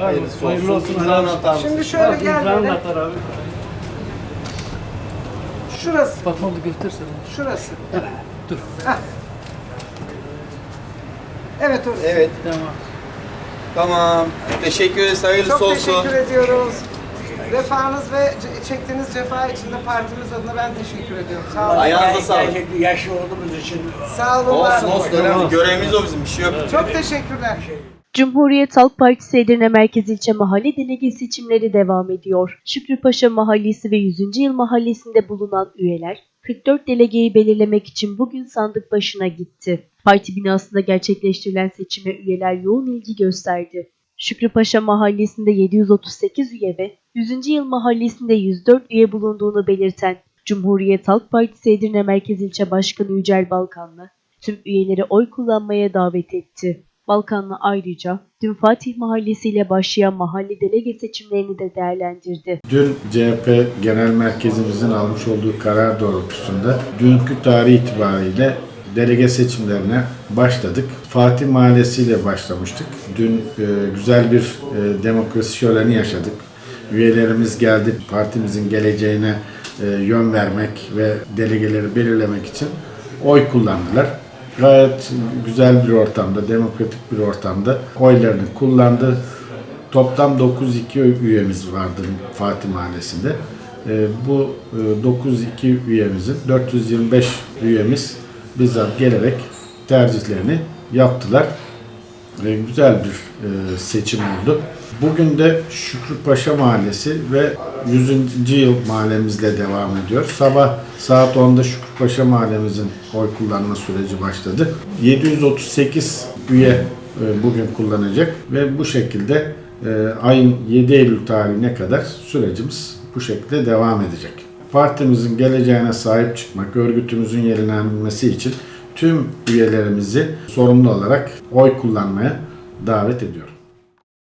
Hayırlısı Hayırlı olsun. olsun. Atar mısın? Şimdi şöyle gel böyle. atar abi. Şurası, Fatma abla göstersene. şurası. Dur. Hah. Evet orası. Evet. Tamam. Tamam. Teşekkür ederiz. Hayırlısı Çok olsun. teşekkür ediyoruz. Vefanız ve ce- çektiğiniz cefa için de partimiz adına ben teşekkür ediyorum. Sağ olun. Ayağınıza sağlık. Gerçekten yaşlı olduğumuz için Sağ olun. var Olsun olsun. Önemli. Görevimiz o bizim. Bir şey yok. Çok teşekkürler. Cumhuriyet Halk Partisi Edirne Merkez İlçe Mahalle Delege seçimleri devam ediyor. Şükrüpaşa Mahallesi ve 100. Yıl Mahallesi'nde bulunan üyeler 44 delegeyi belirlemek için bugün sandık başına gitti. Parti binasında gerçekleştirilen seçime üyeler yoğun ilgi gösterdi. Şükrüpaşa Mahallesi'nde 738 üye ve 100. Yıl Mahallesi'nde 104 üye bulunduğunu belirten Cumhuriyet Halk Partisi Edirne Merkez İlçe Başkanı Yücel Balkanlı tüm üyeleri oy kullanmaya davet etti. Balkanlı ayrıca dün Fatih Mahallesi ile başlayan mahalle delege seçimlerini de değerlendirdi. Dün CHP Genel Merkezimizin almış olduğu karar doğrultusunda dünkü tarih itibariyle delege seçimlerine başladık. Fatih Mahallesi ile başlamıştık. Dün e, güzel bir e, demokrasi şöleni yaşadık. Üyelerimiz geldi partimizin geleceğine e, yön vermek ve delegeleri belirlemek için oy kullandılar. Gayet güzel bir ortamda, demokratik bir ortamda oylarını kullandı. Toplam 902 üyemiz vardır Fatih Mahallesi'nde. Ee, bu e, 902 üyemizin 425 üyemiz bizzat gelerek tercihlerini yaptılar. Ve güzel bir e, seçim oldu. Bugün de Şükrüpaşa Mahallesi ve 100. yıl mahallemizle devam ediyor. Sabah saat 10'da Şükrüpaşa mahallemizin oy kullanma süreci başladı. 738 üye e, bugün kullanacak ve bu şekilde e, ayın 7 Eylül tarihine kadar sürecimiz bu şekilde devam edecek. Partimizin geleceğine sahip çıkmak, örgütümüzün yenilenmesi için tüm üyelerimizi sorumlu olarak oy kullanmaya davet ediyorum.